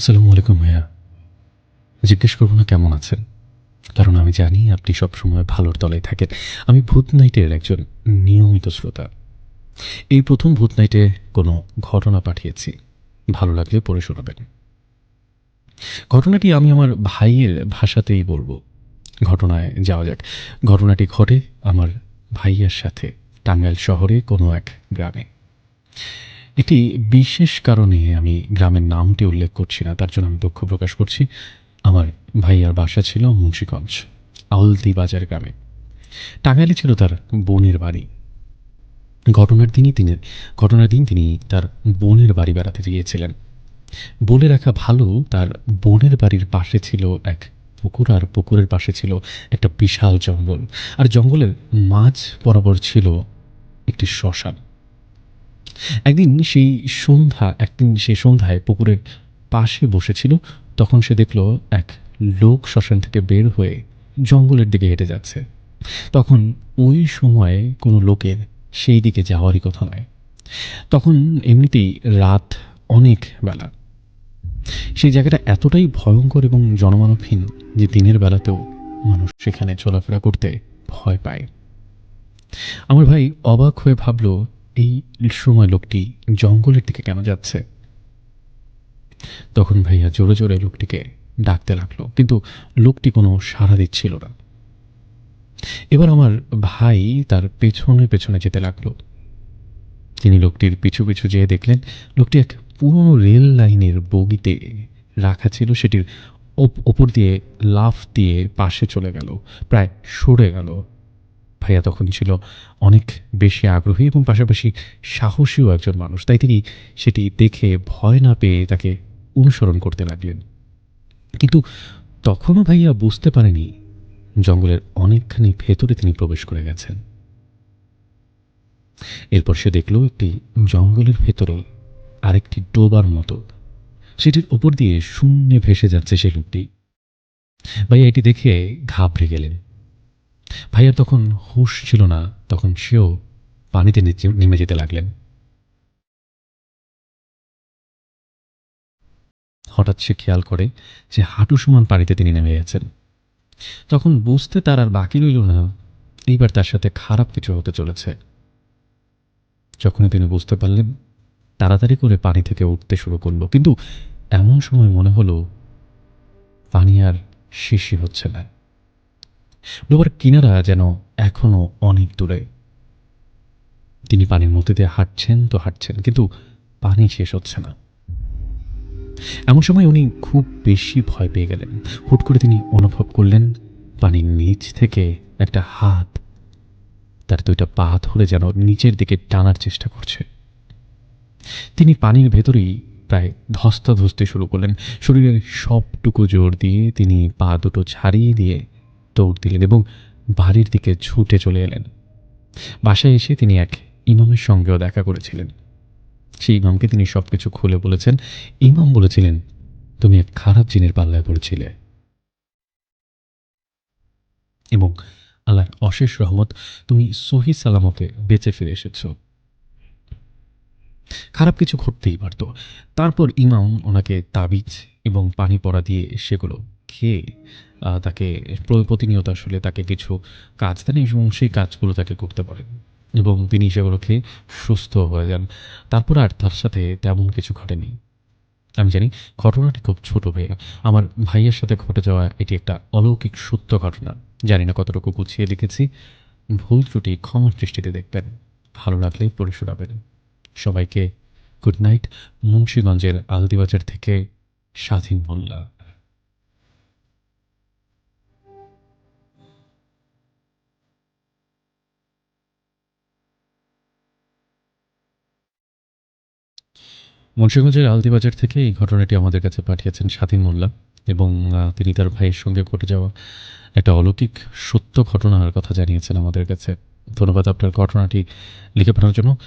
আসসালামু আলাইকুম ভাইয়া। জিজ্ঞেস করব না কেমন আছেন? কারণ আমি জানি আপনি সবসময় ভালোর তলায় থাকেন। আমি ভূত নাইটের একজন নিয়মিত শ্রোতা। এই প্রথম ভূত নাইটে কোনো ঘটনা পাঠিয়েছি। ভালো লাগলে পড়ে শোনাবেন। ঘটনাটি আমি আমার ভাইয়ের ভাষাতেই বলব। ঘটনায় যাওয়া যাক। ঘটনাটি ঘটে আমার ভাইয়ের সাথে, টাঙ্গাইল শহরে কোনো এক গ্রামে। একটি বিশেষ কারণে আমি গ্রামের নামটি উল্লেখ করছি না, তার জন্য আমি দুঃখ প্রকাশ করছি। আমার ভাইয়ার বাসা ছিল মুন্সীগঞ্জ আউলদি বাজার গ্রামে। টাঙ্গাইলে ছিল তার বোনের বাড়ি। ঘটনার দিনই তিনি, ঘটনার দিন তিনি তার বোনের বাড়ি বেড়াতে গিয়েছিলেন। বলে রাখা ভালো, তার বোনের বাড়ির পাশে ছিল এক পুকুর, আর পুকুরের পাশে ছিল একটা বিশাল জঙ্গল। আর জঙ্গলের মাঝ বরাবর ছিল একটি শ্মশান। একদিন সেই সন্ধ্যা, একদিন সেই সন্ধ্যায় পুকুরের পাশে বসেছিল, তখন সে দেখল এক লোক শ্মশান থেকে বের হয়ে জঙ্গলের দিকে হেঁটে যাচ্ছে। তখন ওই সময়ে কোনো লোকের সেই দিকে যাওয়ারই কথা নয়। তখন এমনিতেই রাত অনেক বেলা। সেই জায়গাটা এতটাই ভয়ঙ্কর এবং জনমানবহীন যে দিনের বেলাতেও মানুষ সেখানে চলাফেরা করতে ভয় পায়। আমার ভাই অবাক হয়ে ভাবলো এই সময় লোকটি জঙ্গলের দিকে কেন যাচ্ছে? তখন ভাইয়া জোরে জোরে লোকটিকে ডাকতে লাগল, কিন্তু লোকটি কোনো সাড়া দিচ্ছিল না। এবার আমার ভাই তার পেছনে পেছনে যেতে লাগল। তিনি লোকটির পিছু পিছু যেয়ে দেখলেন, লোকটি এক পুরনো রেল লাইনের বগিতে রাখা ছিল, সেটির ওপ- ওপর দিয়ে লাফ দিয়ে পাশে চলে গেল, প্রায় সরে গেল। ভাইয়া তখন ছিল অনেক বেশি আগ্রহী এবং পাশাপাশি সাহসীও একজন মানুষ। তাই তিনি সেটি দেখে ভয় না পেয়ে তাকে অনুসরণ করতে লাগলেন। কিন্তু তখনও ভাইয়া বুঝতে পারেনি জঙ্গলের অনেকখানি ভেতরে তিনি প্রবেশ করে গেছেন। এরপর সে দেখল একটি জঙ্গলের ভেতরে আরেকটি ডোবার মতো। সেটির ওপর দিয়ে শূন্যে ভেসে যাচ্ছে সেই লোকটি। ভাইয়া এটি দেখে ঘাবড়ে গেলেন। ভাইয়ার তখন হুঁশ ছিল না, তখন সেও পানিতে নেমে যেতে লাগলেন। হঠাৎ সে খেয়াল করে যে হাঁটু সমান পানিতে তিনি নেমে গেছেন। তখন বুঝতে তার আর বাকি রইল না। এইবার তার সাথে খারাপ কিছু হতে চলেছে। যখনই তিনি বুঝতে পারলেন, তাড়াতাড়ি করে পানি থেকে উঠতে শুরু করল। কিন্তু এমন সময় মনে হলো, পানি আর শিশি হচ্ছে না। ডোবার কিনারা যেন এখনও অনেক দূরে। তিনি পানির মধ্যে দিয়ে হাঁটছেন তো হাঁটছেন, কিন্তু পানি শেষ হচ্ছে না। এমন সময় উনি খুব বেশি ভয় পেয়ে গেলেন। হুট করে তিনি অনুভব করলেন, পানির নিচ থেকে একটা হাত তার দুইটা পা ধরে যেন নিচের দিকে টানার চেষ্টা করছে। তিনি পানির ভেতরেই প্রায় ধস্তা ধস্তাধস্তি শুরু করলেন। শরীরের সবটুকু জোর দিয়ে তিনি পা দুটো ছাড়িয়ে দিয়ে দৌড় দিলেন এবং বাড়ির দিকে ছুটে চলে এলেন। বাসায় এসে তিনি এক ইমামের সঙ্গেও দেখা করেছিলেন। সেই ইমামকে তিনি সব কিছু খুলে বলেছেন। ইমাম বলেছিলেন, তুমি এক খারাপ জিনের পাল্লায় পড়েছিলে। এবং আল্লাহর অশেষ রহমত, তুমি সহি সালামতে বেঁচে ফিরে এসেছ। খারাপ কিছু ঘটতেই পারতো। তারপর ইমাম ওনাকে তাবিজ এবং পানি পড়া দিয়ে সেগুলো খেয়ে তাকে প্র- প্রতিনিয়ত আসলে তাকে কিছু কাজ দেন এবং সেই কাজগুলো তাকে করতে পারেন এবং তিনি সেগুলো খেয়ে সুস্থ হয়ে যান। তারপর আর তার সাথে তেমন কিছু ঘটেনি। আমি জানি ঘটনাটি খুব ছোট ভাইয়া। আমার ভাইয়ের সাথে ঘটে যাওয়া এটি একটা অলৌকিক সত্য ঘটনা। জানি না কতটুকু গুছিয়ে লিখেছি ভুল ত্রুটি ক্ষমার দৃষ্টিতে দেখবেন। ভালো লাগলে পড়ে শোনাবেন সবাইকে গুড নাইট। মুন্সীগঞ্জের আলদিবাজার থেকে স্বাধীন মোল্লা। মুন্সীগঞ্জের আলদিবাজার থেকে এই ঘটনাটি আমাদের কাছে পাঠিয়েছেন স্বাধীন মোল্লা এবং তিনি তার ভাইয়ের সঙ্গে ঘটে যাওয়া একটা অলৌকিক সত্য ঘটনার কথা জানিয়েছেন আমাদের কাছে। ধন্যবাদ আপনার ঘটনাটি লিখে পাঠানোর জন্য।